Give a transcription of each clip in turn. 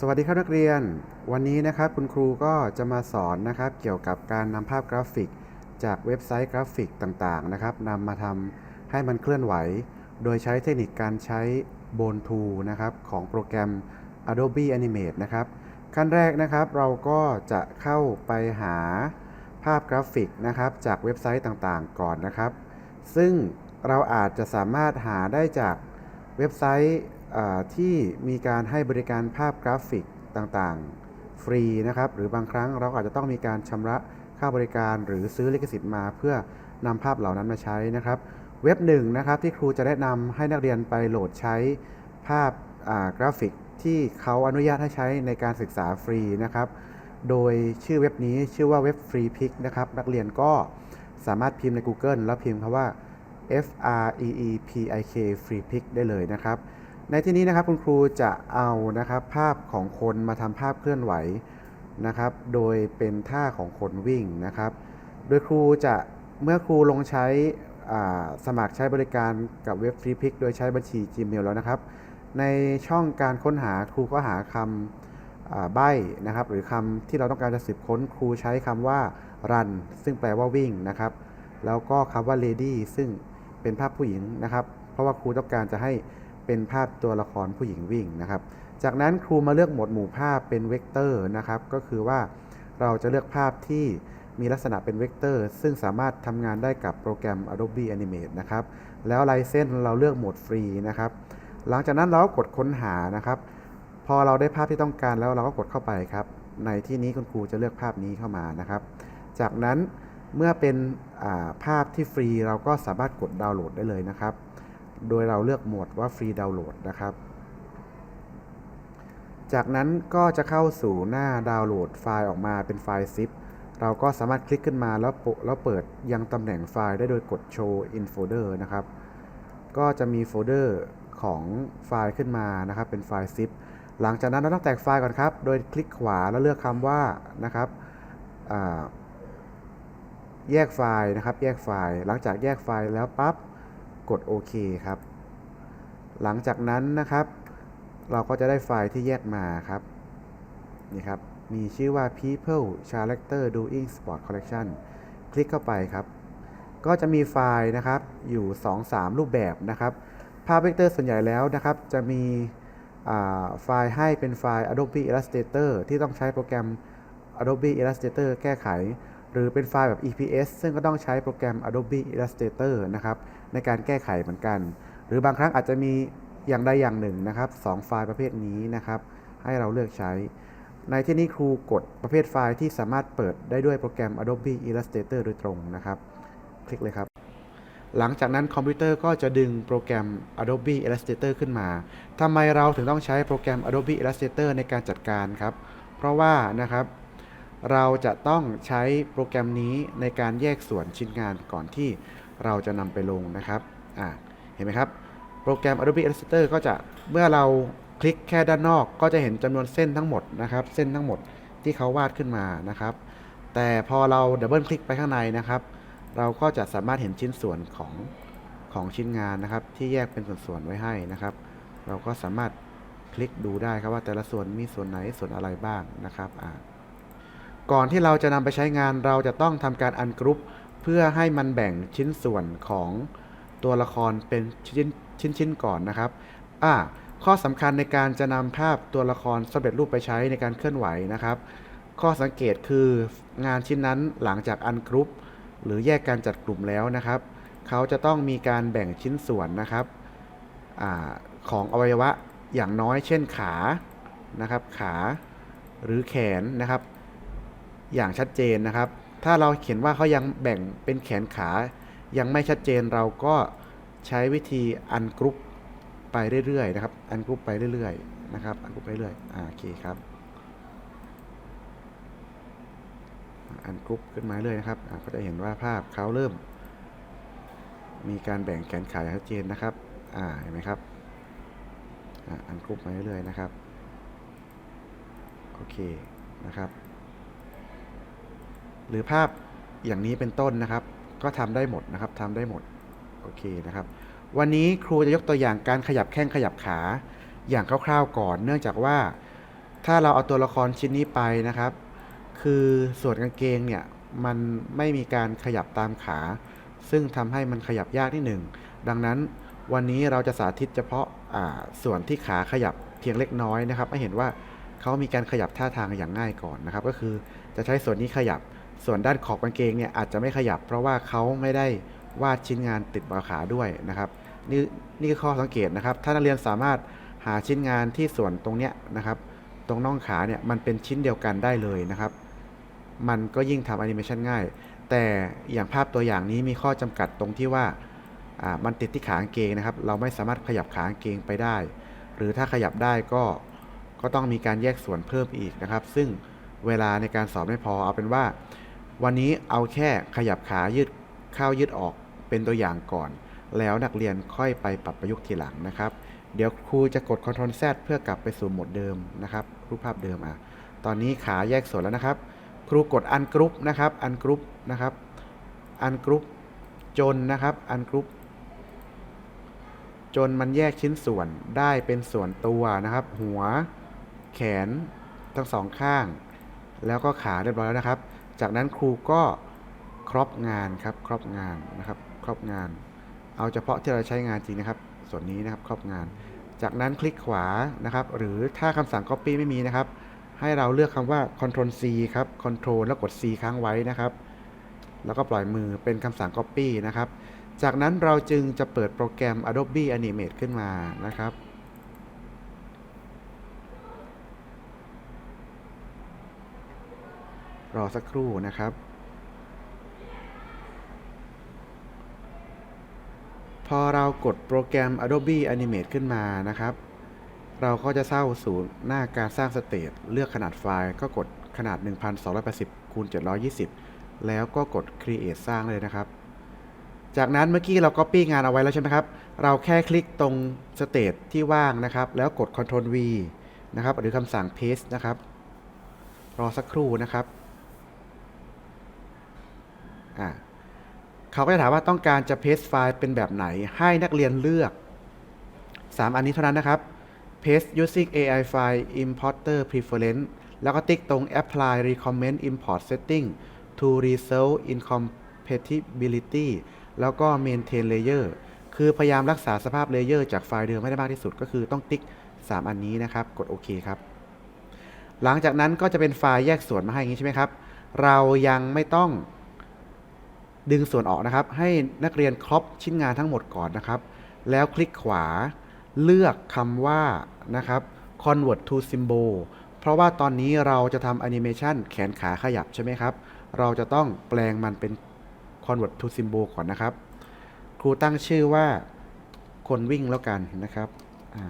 สวัสดีครับนักเรียน วันนี้นะครับคุณครูก็จะมาสอนนะครับ เกี่ยวกับการนำภาพกราฟิก จากเว็บไซต์กราฟิกต่างๆนะครับนำมาทำให้มันเคลื่อนไหว โดยใช้เทคนิคการใช้ Bone Tool นะครับของโปรแกรม Adobe Animate นะครับขั้นแรกนะครับเราก็จะเข้าไปหาภาพกราฟิกนะครับ จากเว็บไซต์ต่างๆ ก่อนนะครับ ซึ่งเราอาจจะสามารถหาได้จากเว็บไซต์ ที่มีการให้บริการภาพกราฟิกต่างๆ ฟรีนะครับ หรือบางครั้งเราอาจจะต้องมีการชำระค่าบริการ หรือซื้อลิขสิทธิ์มาเพื่อนำภาพเหล่านั้นมาใช้นะครับ เว็บหนึ่งนะครับที่ครูจะแนะนำให้นักเรียนไปโหลดใช้ภาพกราฟิกที่เขาอนุญาตให้ใช้ในการศึกษาฟรีนะครับ โดยชื่อเว็บนี้ชื่อว่าเว็บ Free Pick นะครับ นักเรียนก็สามารถพิมพ์ใน Google แล้วพิมพ์คำว่า F R E E P I K Free Pick ได้เลยนะครับ ในที่นี้นะครับคุณครูจะเอานะครับภาพของคนมาทำภาพเคลื่อนไหวนะครับ โดยเป็นท่าของคนวิ่งนะครับ โดยครูจะเมื่อครูลงใช้สมัครใช้บริการกับเว็บ Free Pick โดยใช้บัญชี Gmail แล้วนะครับ ในช่องการค้นหาครูก็หาคำอ่าใบ้นะครับ หรือคำที่เราต้องการจะสืบค้นครูใช้คำว่า run ซึ่งแปลว่าวิ่งนะครับ แล้วก็คำว่า lady ซึ่งเป็นภาพผู้หญิงนะครับ เพราะว่าครูต้องการจะให้ เป็นภาพตัวละครผู้หญิงวิ่งนะครับ จากนั้นครูมาเลือกหมวดหมู่ภาพเป็นเวกเตอร์นะครับ ก็คือว่าเราจะเลือกภาพที่มีลักษณะเป็นเวกเตอร์ ซึ่งสามารถทำงานได้กับโปรแกรม Adobe Animate นะครับ แล้วลายเส้นเราเลือกโหมดฟรีนะครับ หลังจากนั้นเราก็กดค้นหานะครับ พอเราได้ภาพที่ต้องการแล้วเราก็กดเข้าไปครับ ในที่นี้คุณครูจะเลือกภาพนี้เข้ามานะครับ จากนั้นเมื่อเป็นภาพที่ฟรีเราก็สามารถกดดาวน์โหลดได้เลยนะครับ โดยเราเลือกโหมดว่าฟรีดาวน์โหลดนะครับ จากนั้นก็จะเข้าสู่หน้าดาวน์โหลดไฟล์ออกมาเป็นไฟล์ zip เราก็สามารถคลิกขึ้นมาแล้วแล้วเปิดยังตำแหน่งไฟล์ได้โดยกด show in folder นะครับ ก็จะมีโฟลเดอร์ของไฟล์ขึ้นมานะครับ เป็นไฟล์ zip หลังจากนั้นเราต้องแตกไฟล์ก่อนครับ โดยคลิกขวาแล้วเลือกคำว่านะครับแยกไฟล์นะครับ แยกไฟล์ หลังจากแยกไฟล์แล้วปั๊บ กดโอเคครับ หลังจากนั้นนะครับ เราก็จะได้ไฟล์ที่แยกมาครับ นี่ครับ มีชื่อว่า people character doing sport collection คลิกเข้าไปครับ ก็จะมีไฟล์นะครับอยู่ 2-3 รูปแบบนะครับ ภาพเวกเตอร์ส่วนใหญ่แล้วนะครับ จะมีไฟล์ให้เป็นไฟล์ Adobe Illustrator ที่ต้องใช้โปรแกรม Adobe Illustrator แก้ไข หรือเป็นไฟล์แบบ EPS ซึ่งก็ต้องใช้โปรแกรม Adobe Illustrator นะครับในการแก้ไขเหมือนกัน หรือบางครั้งอาจจะมีอย่างใดอย่างหนึ่งนะครับสองไฟล์ประเภทนี้นะครับ ให้เราเลือกใช้ ในที่นี้ครูกดประเภทไฟล์ที่สามารถเปิดได้ด้วยโปรแกรม Adobe Illustrator โดยตรงนะครับ คลิกเลยครับ หลังจากนั้นคอมพิวเตอร์ก็จะดึงโปรแกรม Adobe Illustrator ขึ้นมาทำไมเราถึงต้องใช้โปรแกรม Adobe Illustrator ในการจัดการครับ เพราะว่านะครับ เราจะต้องใช้โปรแกรมนี้ในการแยกส่วนชิ้นงานก่อนที่เราจะนำไปลงนะครับอ่าเห็นไหมครับ โปรแกรม Adobe Illustrator ก็จะเมื่อเราคลิกแค่ด้านนอกก็จะเห็นจำนวนเส้นทั้งหมดนะครับ เส้นทั้งหมดที่เขาวาดขึ้นมานะครับ แต่พอเราดับเบิลคลิกไปข้างในนะครับ เราก็จะสามารถเห็นชิ้นส่วนของของชิ้นงานนะครับ ที่แยกเป็นส่วนๆไว้ให้นะครับ เราก็สามารถคลิกดูได้ครับว่าแต่ละส่วนมีส่วนไหนส่วนอะไรบ้างนะครับอ่า ก่อนที่เราจะนำไปใช้งานเราจะต้องทำการอันกรุ๊ปเพื่อให้มันแบ่งชิ้นส่วนของตัวละครเป็นชิ้นชิ้นชิ้นๆก่อนนะครับอ่าข้อสำคัญในการจะนำภาพตัวละครสำเร็จรูปไปใช้ในการเคลื่อนไหวนะครับ ข้อสังเกตคืองานชิ้นนั้นหลังจากอันกรุ๊ปหรือแยกการจัดกลุ่มแล้วนะครับ เขาจะต้องมีการแบ่งชิ้นส่วนนะครับอของอวัยวะอย่างน้อยเช่นขานะครับ ขาหรือแขนนะครับ อย่างชัดเจนนะครับ ถ้าเราเขียนว่าเขายังแบ่งเป็นแขนขา ยังไม่ชัดเจนเราก็ใช้วิธีอันกรุ๊ปไปเรื่อยๆนะครับ อันกรุ๊ปไปเรื่อยๆนะครับอันกรุ๊ปไปเรื่อยอ่าโอเคครับอันกรุ๊ปขึ้นมาเรื่อยนะครับก็จะเห็นว่าภาพเขาเริ่ม มีการแบ่งแขนขาอย่างชัดเจนนะครับอ่าเห็นไหมครับอะอันกรุ๊ปมาเรื่อยๆนะครับ โอเคนะครับ หรือภาพอย่างนี้เป็นต้นนะครับ ก็ทำได้หมดนะครับทำได้หมดโอเคนะครับ วันนี้ครูจะยกตัวอย่างการขยับแข้งขยับขาอย่างคร่าวๆก่อน เนื่องจากว่าถ้าเราเอาตัวละครชิ้นนี้ไปนะครับ คือส่วนกางเกงเนี่ยมันไม่มีการขยับตามขา ซึ่งทำให้มันขยับยากนิดหนึ่งดังนั้นวันนี้เราจะสาธิตเฉพาะาส่วนที่ขาขยับเพียงเล็กน้อยนะครับให้เห็นว่าเขามีการขยับท่าทางอย่างง่ายก่อนนะครับ ก็คือจะใช้ส่วนนี้ขยับ ส่วนด้านขอบกางเกงเนี่ยอาจจะไม่ขยับ เพราะว่าเขาไม่ได้วาดชิ้นงานติดบนขาด้วยนะครับ นี่นี่คือข้อสังเกตนะครับ ถ้านักเรียนสามารถหาชิ้นงานที่ส่วนตรงเนี้ยนะครับ ตรงน่องขาเนี่ยมันเป็นชิ้นเดียวกันได้เลยนะครับ มันก็ยิ่งทำแอนิเมชันง่าย แต่อย่างภาพตัวอย่างนี้มีข้อจำกัดตรงที่ว่าอ่ามันติดที่ขากางเกงนะครับ เราไม่สามารถขยับขากางเกงไปได้ หรือถ้าขยับได้ก็ก็ต้องมีการแยกส่วนเพิ่มอีกนะครับ ซึ่งเวลาในการสอบไม่พอเอาเป็นว่า วันนี้เอาแค่ขยับขายืดเข้ายืดออกเป็นตัวอย่างก่อน แล้วนักเรียนค่อยไปปรับประยุกต์ทีหลังนะครับ เดี๋ยวครูจะกด Ctrl Z เพื่อกลับไปสู่โหมดเดิมนะครับ รูปภาพเดิมอะ ตอนนี้ขาแยกส่วนแล้วนะครับ ครูกดอันกรุ๊ปนะครับ อันกรุ๊ปนะครับ อันกรุ๊ปจนนะครับ อันกรุ๊ปจนมันแยกชิ้นส่วนได้เป็นส่วนตัวนะครับ หัว แขนทั้งสองข้าง แล้วก็ขาเรียบร้อยแล้วนะครับ จากนั้นครูก็ครอบงานครับครอบงานนะครับครอบงาน เอาเฉพาะที่เราใช้งานจริงนะครับ ส่วนนี้นะครับครอบงาน จากนั้นคลิกขวานะครับ หรือถ้าคำสั่ง Copy ไม่มีนะครับ ให้เราเลือกคำว่า Ctrl C ครับ Ctrl แล้วกด C ค้างไว้นะครับ แล้วก็ปล่อยมือเป็นคำสั่ง Copy นะครับ จากนั้นเราจึงจะเปิดโปรแกรม Adobe Animate ขึ้นมานะครับ รอสักครู่นะครับ พอเรากดโปรแกรม Adobe Animate ขึ้นมานะครับ เราก็จะเข้าสู่หน้าการสร้างสเตจเลือกขนาดไฟล์ก็กดขนาด 1280คูณ720 แล้วก็กด Create สร้างเลยนะครับ จากนั้นเมื่อกี้เรา Copy งานเอาไว้แล้วใช่ไหมครับ เราแค่คลิกตรงสเตจที่ว่างนะครับ แล้วกด Ctrl V นะครับ หรือคำสั่ง Paste นะครับ รอสักครู่นะครับ อ่าเขาก็จะถามว่าต้องการจะ paste ไฟล์เป็นแบบไหน ให้นักเรียนเลือก 3 อันนี้เท่านั้นนะครับ paste using AI file importer preference แล้วก็ติ๊กตรง apply recommend import setting to resolve incompatibility แล้วก็ maintain layer คือพยายามรักษาสภาพเลเยอร์จากไฟล์เดิมให้ได้มากที่สุด ก็คือต้องติ๊ก 3 อันนี้นะครับ กดโอเคครับ หลังจากนั้นก็จะเป็นไฟล์แยกส่วนมาให้อย่างนี้ใช่ไหมครับ เรายังไม่ต้อง ดึงส่วนออกนะครับ ให้นักเรียนครอปชิ้นงานทั้งหมดก่อนนะครับ แล้วคลิกขวาเลือกคำว่านะครับ convert to symbol เพราะว่าตอนนี้เราจะทำแอนิเมชันแขนขาขยับใช่ไหมครับ เราจะต้องแปลงมันเป็น convert to symbol ก่อนนะครับ ครูตั้งชื่อว่าคนวิ่งแล้วกันนะครับอ่า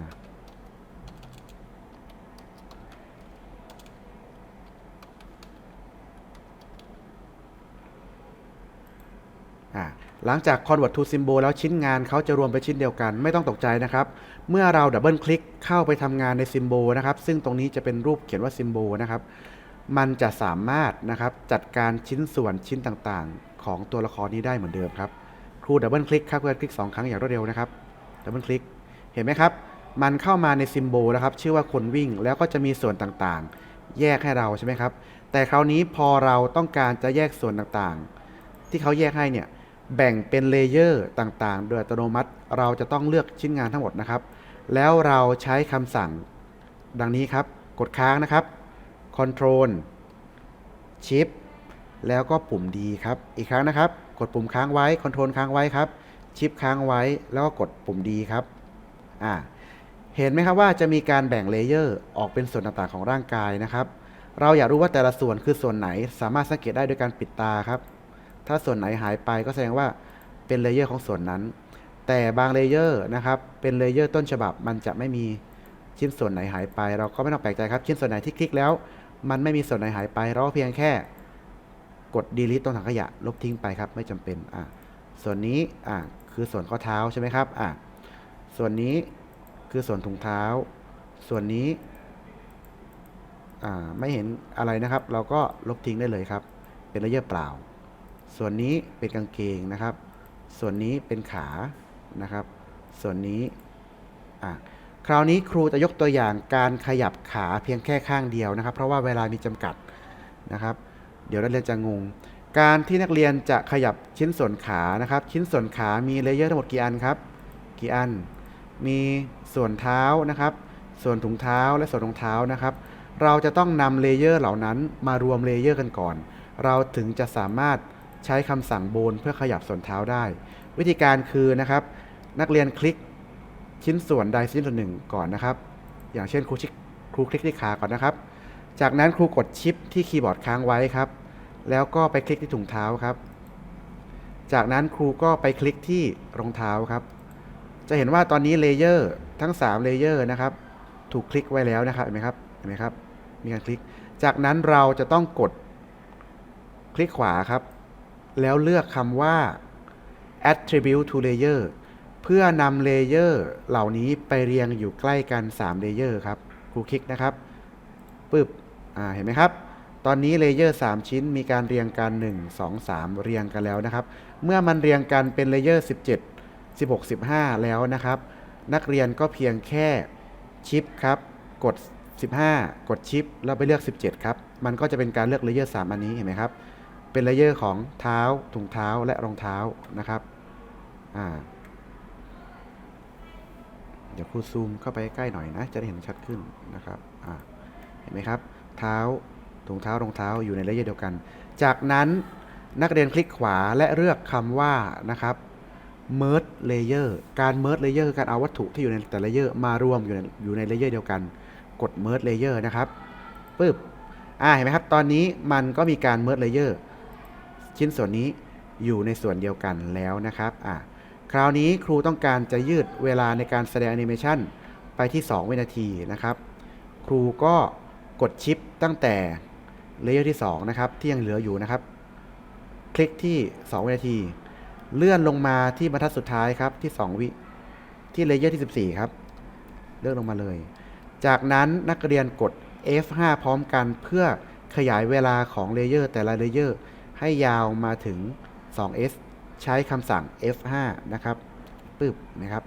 อ่า หลังจาก convert to symbol แล้วชิ้นงานเขาจะรวมเป็นชิ้นเดียวกัน ไม่ต้องตกใจนะครับ เมื่อเราดับเบิลคลิกเข้าไปทำงานใน symbol นะครับ ซึ่งตรงนี้จะเป็นรูปเขียนว่า symbol นะครับ มันจะสามารถนะครับจัดการชิ้นส่วนชิ้นต่างๆ ของตัวละครนี้ได้เหมือนเดิมครับ ครูดับเบิลคลิกครับเพื่อคลิก2ครั้งอย่างรวดเร็วนะครับดับเบิลคลิก เห็นไหมครับ มันเข้ามาใน symbol นะครับ ชื่อว่าคนวิ่ง แล้วก็จะมีส่วนต่างๆ แยกให้เราใช่ไหมครับ แต่คราวนี้พอเราต้องการจะแยกส่วนต่างๆ ที่เขาแยกให้เนี่ย แบ่งเป็นเลเยอร์ต่างๆ โดยอัตโนมัติ เราจะต้องเลือกชิ้นงานทั้งหมดนะครับ แล้วเราใช้คำสั่งดังนี้ครับ กดค้างนะครับ Control Shift แล้วก็ปุ่ม D ครับ อีกครั้งนะครับ กดปุ่มค้างไว้ Control ค้างไว้ครับ Shift ค้างไว้ แล้วก็กดปุ่ม D ครับ อ่า เห็นไหมครับว่าจะมีการแบ่งเลเยอร์ออกเป็นส่วนต่างๆของร่างกายนะครับ เราอยากรู้ว่าแต่ละส่วนคือส่วนไหน สามารถสังเกตได้โดยการปิดตาครับ ถ้าส่วนไหนหายไปก็แสดงว่าเป็นเลเยอร์ของส่วนนั้น แต่บางเลเยอร์นะครับเป็นเลเยอร์ต้นฉบับมันจะไม่มีชิ้นส่วนไหนหายไป เราก็ไม่ต้องแปลกใจครับ ชิ้นส่วนไหนที่คลิกแล้ว มันไม่มีส่วนไหนหายไป เราก็เพียงแค่กด delete ตรงถังขยะ ลบทิ้งไปครับ ไม่จำเป็นอะส่วนนี้อะคือส่วนข้อเท้าใช่ไหมครับอะส่วนนี้คือส่วนถุงเท้า ส่วนนี้อ่าไม่เห็นอะไรนะครับ เราก็ลบทิ้งได้เลยครับ เป็นเลเยอร์เปล่า ส่วนนี้เป็นกางเกงนะครับ ส่วนนี้เป็นขานะครับ ส่วนนี้อะคราวนี้ครูจะยกตัวอย่างการขยับขาเพียงแค่ข้างเดียวนะครับ เพราะว่าเวลามีจำกัดนะครับ เดี๋ยวนักเรียนจะงง การที่นักเรียนจะขยับชิ้นส่วนขานะครับ ชิ้นส่วนขามีเลเยอร์ทั้งหมดกี่อันครับกี่อัน มีส่วนเท้านะครับ ส่วนถุงเท้าและส่วนรองเท้านะครับ เราจะต้องนำเลเยอร์เหล่านั้นมารวมเลเยอร์กันก่อน เราถึงจะสามารถ ใช้คำสั่งโบนเพื่อขยับส่วนเท้าได้ วิธีการคือนะครับ นักเรียนคลิกชิ้นส่วนใดชิ้นส่วนหนึ่งก่อนนะครับ อย่างเช่นครูชิครูคลิกที่ขาก่อนนะครับ จากนั้นครูกดชิปที่คีย์บอร์ดค้างไว้ครับ แล้วก็ไปคลิกที่ถุงเท้าครับ จากนั้นครูก็ไปคลิกที่รองเท้าครับ จะเห็นว่าตอนนี้เลเยอร์ทั้ง3เลเยอร์นะครับ ถูกคลิกไว้แล้วนะครับเห็นไหมครับเห็นไหมครับมีการคลิก จากนั้นเราจะต้องกดคลิกขวาครับ แล้วเลือกคำว่า attribute to layer เพื่อนำเลเยอร์เหล่านี้ไปเรียงอยู่ใกล้กัน3เลเยอร์ครับครูคลิกนะครับปึ๊บอ่าเห็นไหมครับ ตอนนี้เลเยอร์3ชิ้นมีการเรียงกัน 1 2 3 เรียงกันแล้วนะครับ เมื่อมันเรียงกันเป็นเลเยอร์17 16 15 แล้วนะครับ นักเรียนก็เพียงแค่ชิปครับกด 15 กดชิปแล้วไปเลือก 17 ครับ มันก็จะเป็นการเลือกเลเยอร์3อันนี้เห็นไหมครับ เป็นเลเยอร์ของเท้าถุงเท้าและรองเท้านะครับอ่าเดี๋ยวครูซูมเข้าไปใกล้หน่อยนะ จะได้เห็นชัดขึ้นนะครับอ่าเห็นไหมครับ เท้าถุงเท้ารองเท้าอยู่ในเลเยอร์เดียวกัน จากนั้นนักเรียนคลิกขวาและเลือกคำว่านะครับ merge layer การ merge layer คือการเอาวัตถุที่อยู่ในแต่ละเลเยอร์มารวมอยู่ในอยู่ในเลเยอร์เดียวกัน กด merge layer นะครับปึ๊บอ่าเห็นไหมครับ ตอนนี้มันก็มีการ merge layer ชิ้นส่วนนี้อยู่ในส่วนเดียวกันแล้วนะครับอ่าคราวนี้ครูต้องการจะยืดเวลาในการแสดงแอนิเมชันไปที่ 2 วินาทีนะครับ ครูก็กดชิปตั้งแต่เลเยอร์ที่ 2 นะครับ ที่ยังเหลืออยู่นะครับ คลิกที่ 2 วินาที เลื่อนลงมาที่บรรทัดสุดท้ายครับที่ 2 วิที่เลเยอร์ที่ 14 ครับ เลื่อนลงมาเลย จากนั้นนักเรียนกด F5 พร้อมกันเพื่อขยายเวลาของเลเยอร์แต่ละเลเยอร์ ให้ยาวมาถึง 2s ใช้คำสั่ง F5 นะครับปึ๊บนะครับ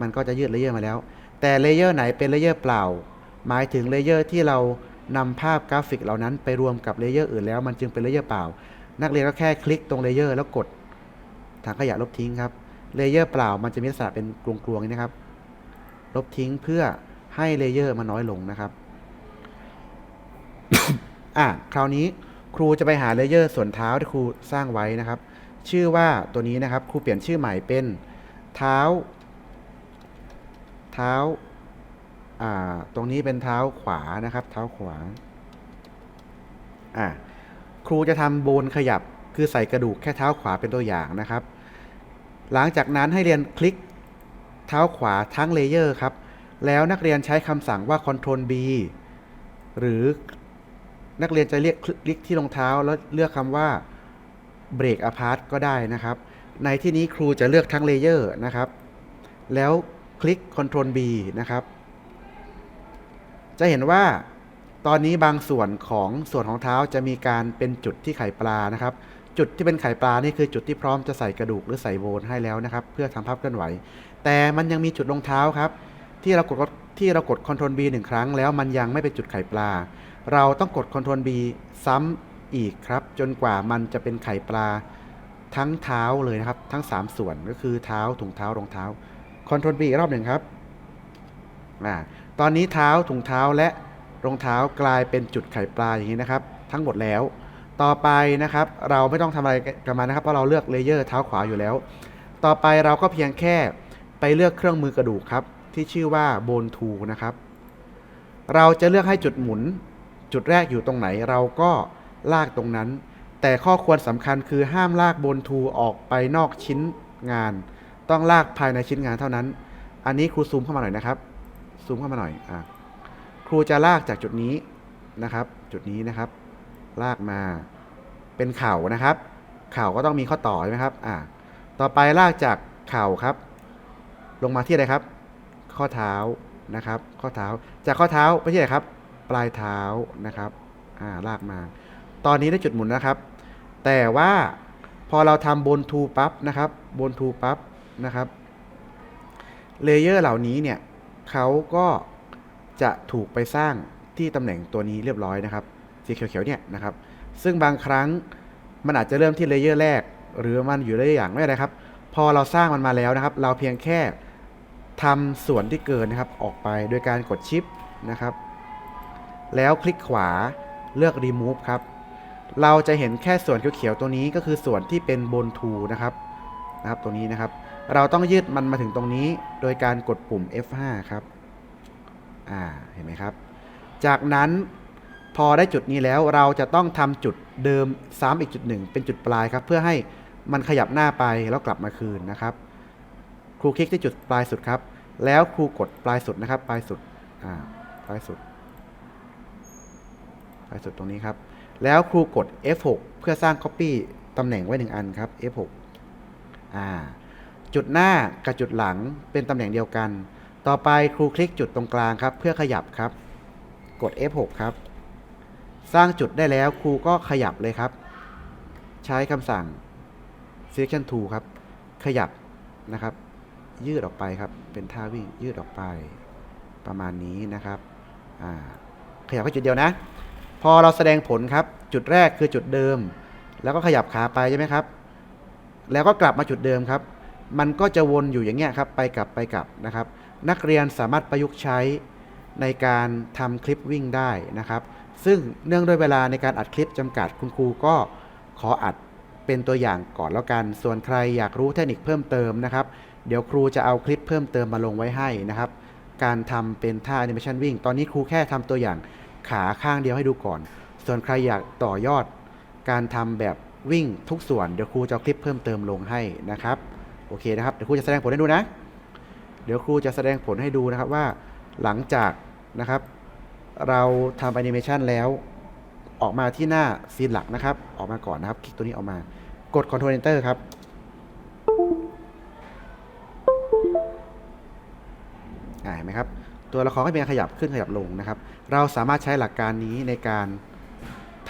มันก็จะยืดเลเยอร์มาแล้ว แต่เลเยอร์ไหนเป็นเลเยอร์เปล่า หมายถึงเลเยอร์ที่เรานำภาพกราฟิกเหล่านั้นไปรวมกับเลเยอร์อื่นแล้ว มันจึงเป็นเลเยอร์เปล่า นักเรียนก็แค่คลิกตรงเลเยอร์แล้วกดถังขยะลบทิ้งครับ เลเยอร์เปล่ามันจะมีลักษณะเป็นกลวงๆนี้นะครับ ลบทิ้งเพื่อให้เลเยอร์มันน้อยลงนะครับ อะ คราวนี้ ครูจะไปหาเลเยอร์ส่วนเท้าที่ครูสร้างไว้นะครับ ชื่อว่าตัวนี้นะครับครูเปลี่ยนชื่อใหม่เป็นเท้า เท้าอ่าตรงนี้เป็นเท้าขวานะครับ เท้าขวาอ่าครูจะทำโบนขยับคือใส่กระดูกแค่เท้าขวาเป็นตัวอย่างนะครับ หลังจากนั้นให้เรียนคลิกเท้าขวาทั้งเลเยอร์ครับ แล้วนักเรียนใช้คำสั่งว่า Ctrl B หรือ นักเรียนจะเรียกคลิกที่รองเท้าแล้วเลือกคำว่า Break Apart ก็ได้นะครับ ในที่นี้ครูจะเลือกทั้งเลเยอร์นะครับ แล้วคลิก Ctrl B นะครับ จะเห็นว่าตอนนี้บางส่วนของส่วนของเท้าจะมีการเป็นจุดที่ไข่ปลานะครับ จุดที่เป็นไข่ปลานี่คือจุดที่พร้อมจะใส่กระดูกหรือใส่โบนให้แล้วนะครับ เพื่อทำภาพเคลื่อนไหว แต่มันยังมีจุดรองเท้าครับ ที่เรากดที่เรากด Ctrl B หนึ่งครั้งแล้วมันยังไม่เป็นจุดไข่ปลา เราต้องกด Ctrl B ซ้ำอีกครับ จนกว่ามันจะเป็นไข่ปลาทั้งเท้าเลยนะครับ ทั้ง 3 ส่วนก็คือเท้าถุงเท้ารองเท้า Ctrl B อีกรอบหนึ่งครับอ่าตอนนี้เท้าถุงเท้าและรองเท้ากลายเป็นจุดไข่ปลาอย่างนี้นะครับ ทั้งหมดแล้ว ต่อไปนะครับ เราไม่ต้องทำอะไรกับมันนะครับเพราะเราเลือกเลเยอร์เท้าขวาอยู่แล้ว ต่อไปเราก็เพียงแค่ไปเลือกเครื่องมือกระดูกครับ ที่ชื่อว่าโบนทูนะครับ เราจะเลือกให้จุดหมุน จุดแรกอยู่ตรงไหนเราก็ลากตรงนั้น แต่ข้อควรสำคัญคือห้ามลากบนทูออกไปนอกชิ้นงาน ต้องลากภายในชิ้นงานเท่านั้น อันนี้ครูซูมเข้ามาหน่อยนะครับ ซูมเข้ามาหน่อยอะครูจะลากจากจุดนี้นะครับ จุดนี้นะครับ ลากมาเป็นเข่านะครับ เข่าก็ต้องมีข้อต่อใช่ไหมครับอ่าต่อไปลากจากเข่าครับ ลงมาที่อะไรครับ ข้อเท้านะครับ ข้อเท้าจากข้อเท้าไปที่ไหนครับ ปลายเท้านะครับอ่าลากมา ตอนนี้ได้จุดหมุนนะครับ แต่ว่าพอเราทำบนทูปั๊บนะครับบนทูปั๊บนะครับเลเยอร์เหล่านี้เนี่ยเขาก็จะถูกไปสร้างที่ตำแหน่งตัวนี้เรียบร้อยนะครับสีเขียวๆเนี่ยนะครับ ซึ่งบางครั้งมันอาจจะเริ่มที่เลเยอร์แรก หรือมันอยู่เลเยอร์อย่างไม่เป็นไรครับ พอเราสร้างมันมาแล้วนะครับ เราเพียงแค่ทำส่วนที่เกินนะครับออกไปโดยการกดชิปนะครับ แล้วคลิกขวาเลือก remove ครับ เราจะเห็นแค่ส่วนเขียวๆตัวนี้ก็คือส่วนที่เป็นบนทูนะครับนะครับตัวนี้นะครับ เราต้องยืดมันมาถึงตรงนี้โดยการกดปุ่ม F5 ครับอ่าเห็นไหมครับ จากนั้นพอได้จุดนี้แล้วเราจะต้องทำจุดเดิมซ้ำอีกจุดหนึ่งเป็นจุดปลายครับ เพื่อให้มันขยับหน้าไปแล้วกลับมาคืนนะครับ ครูคลิกที่จุดปลายสุดครับ แล้วครูกดปลายสุดนะครับ ปลายสุดอ่าปลายสุด ไปสุดตรงนี้ครับ แล้วครูกด F6 เพื่อสร้าง Copy ตำแหน่งไว้หนึ่งอันครับ F6 อ่า จุดหน้ากับจุดหลังเป็นตำแหน่งเดียวกัน ต่อไปครูคลิกจุดตรงกลางครับ เพื่อขยับครับ กด F6 ครับ สร้างจุดได้แล้วครูก็ขยับเลยครับ ใช้คำสั่ง selection tool ครับ ขยับนะครับ ยืดออกไปครับ เป็นท่าวิ่งยืดออกไป ประมาณนี้นะครับ อ่า ขยับแค่จุดเดียวนะ พอเราแสดงผลครับ จุดแรกคือจุดเดิม แล้วก็ขยับขาไปใช่ไหมครับ แล้วก็กลับมาจุดเดิมครับ มันก็จะวนอยู่อย่างเงี้ยครับ ไปกลับไปกลับนะครับ นักเรียนสามารถประยุกต์ใช้ในการทำคลิปวิ่งได้นะครับ ซึ่งเนื่องด้วยเวลาในการอัดคลิปจำกัดคุณครูก็ขออัดเป็นตัวอย่างก่อนแล้วกัน ส่วนใครอยากรู้เทคนิคเพิ่มเติมนะครับ เดี๋ยวครูจะเอาคลิปเพิ่มเติมมาลงไว้ให้นะครับ การทำเป็นท่าแอนิเมชันวิ่ง ตอนนี้ครูแค่ทำตัวอย่าง ขาข้างเดียวให้ดูก่อน ส่วนใครอยากต่อยอด การทำแบบวิ่งทุกส่วน เดี๋ยวครูจะคลิปเพิ่มเติมลงให้นะครับ โอเคนะครับ เดี๋ยวครูจะแสดงผลให้ดูนะ เดี๋ยวครูจะแสดงผลให้ดูนะครับว่า หลังจากนะครับ เราทำแอนิเมชันแล้ว ออกมาที่หน้าซีนหลักนะครับ ออกมาก่อนนะครับ คลิกตัวนี้ออกมา กด Ctrl Enter ครับอ่าเห็นไหมครับ ตัวละครก็เป็นขยับขึ้นขยับลงนะครับ เราสามารถใช้หลักการนี้ในการ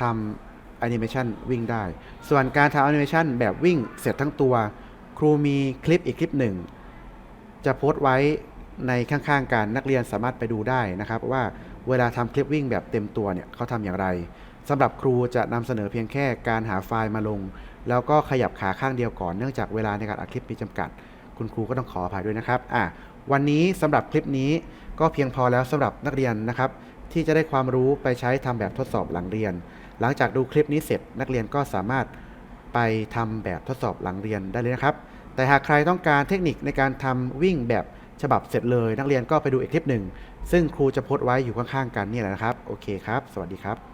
ทำแอนิเมชันวิ่งได้ ส่วนการทำแอนิเมชันแบบวิ่งเสร็จทั้งตัว ครูมีคลิปอีกคลิปหนึ่ง จะโพสต์ไว้ในข้างๆกันนักเรียนสามารถไปดูได้นะครับ ว่าเวลาทำคลิปวิ่งแบบเต็มตัวเนี่ยเขาทำอย่างไรสำหรับครูจะนำเสนอเพียงแค่การหาไฟล์มาลง แล้วก็ขยับขาข้างเดียวก่อนเนื่องจากเวลาในการอัดคลิปมีจำกัด คุณครูก็ต้องขออภัยด้วยนะครับอะ วันนี้สำหรับคลิปนี้ก็เพียงพอแล้วสำหรับนักเรียนนะครับ ที่จะได้ความรู้ไปใช้ทำแบบทดสอบหลังเรียน หลังจากดูคลิปนี้เสร็จนักเรียนก็สามารถไปทำแบบทดสอบหลังเรียนได้เลยนะครับ แต่หากใครต้องการเทคนิคในการทำวิ่งแบบฉบับเสร็จเลย นักเรียนก็ไปดูอีกคลิปหนึ่งซึ่งครูจะโพสต์ไว้อยู่ข้างๆกันนี่แหละนะครับ โอเคครับ สวัสดีครับ